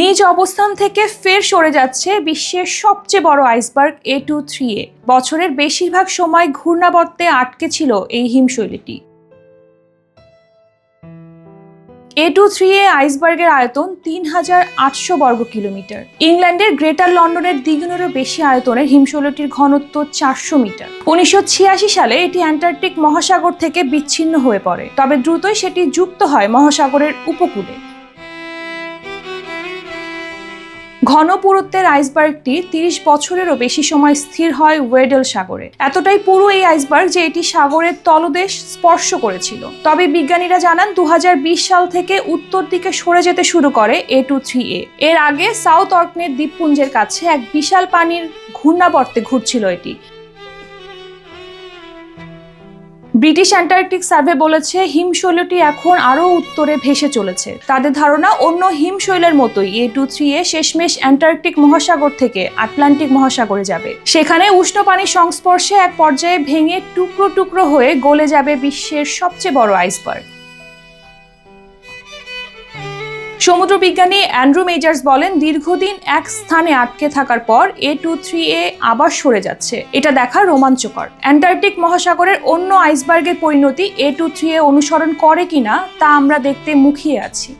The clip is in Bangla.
নিজ অবস্থান থেকে ফের সরে যাচ্ছে বিশ্বের সবচেয়ে বড় iceberg A two three A. বছরের বেশিরভাগ সময় ঘূর্ণাবর্তে আটকে ছিল এই হিমশৈলীটি। এ টু থ্রি এ আইসবার্গের আয়তন তিন হাজার আটশো বর্গ কিলোমিটার। ইংল্যান্ডের গ্রেটার লন্ডনের দ্বিগুণেরও বেশি আয়তনের হিমশৈলটির ঘনত্ব চারশো মিটার। উনিশশো ছিয়াশি সালে এটি অ্যান্টার্কটিক মহাসাগর থেকে বিচ্ছিন্ন হয়ে পড়ে। তবে দ্রুতই সেটি যুক্ত হয় মহাসাগরের উপকূলে। ঘন পুরুত্বের আইসবার্গটি তিরিশ বছরেরও বেশি সময় স্থির হয় ওয়েডেল সাগরে। এতটাই পুরো এই আইসবার্গ যে এটি সাগরের তলদেশ স্পর্শ করেছিল। তবে বিজ্ঞানীরা জানান দু হাজার বিশ সাল থেকে উত্তর দিকে সরে যেতে শুরু করে এ টু থ্রি এ। এর আগে সাউথ অর্কনের দ্বীপপুঞ্জের কাছে এক বিশাল পানির ঘূর্ণাবর্তে ঘুরছিল এটি। ব্রিটিশ অ্যান্টার্কটিক সার্ভে বলেছে হিমশৈলটি এখন আরও উত্তরে ভেসে চলেছে। তাদের ধারণা, অন্য হিমশৈলের মতোই এ টু থ্রি এ শেষমেশ অ্যান্টার্কটিক মহাসাগর থেকে আটলান্টিক মহাসাগরে যাবে। সেখানে উষ্ণ পানির সংস্পর্শে এক পর্যায়ে ভেঙে টুকরো টুকরো হয়ে গলে যাবে বিশ্বের সবচেয়ে বড় আইসবার্গ। সমুদ্র বিজ্ঞানী অ্যান্ড্রু মেজার্স বলেন, দীর্ঘদিন এক স্থানে আটকে থাকার পর এ টু থ্রি এ আবার সরে যাচ্ছে। এটা দেখা রোমাঞ্চকর। অ্যান্টার্কটিক মহাসাগরের অন্য আইসবার্গের পরিণতি এ টু থ্রি এ অনুসরণ করে কিনা তা আমরা দেখতে মুখিয়ে আছি।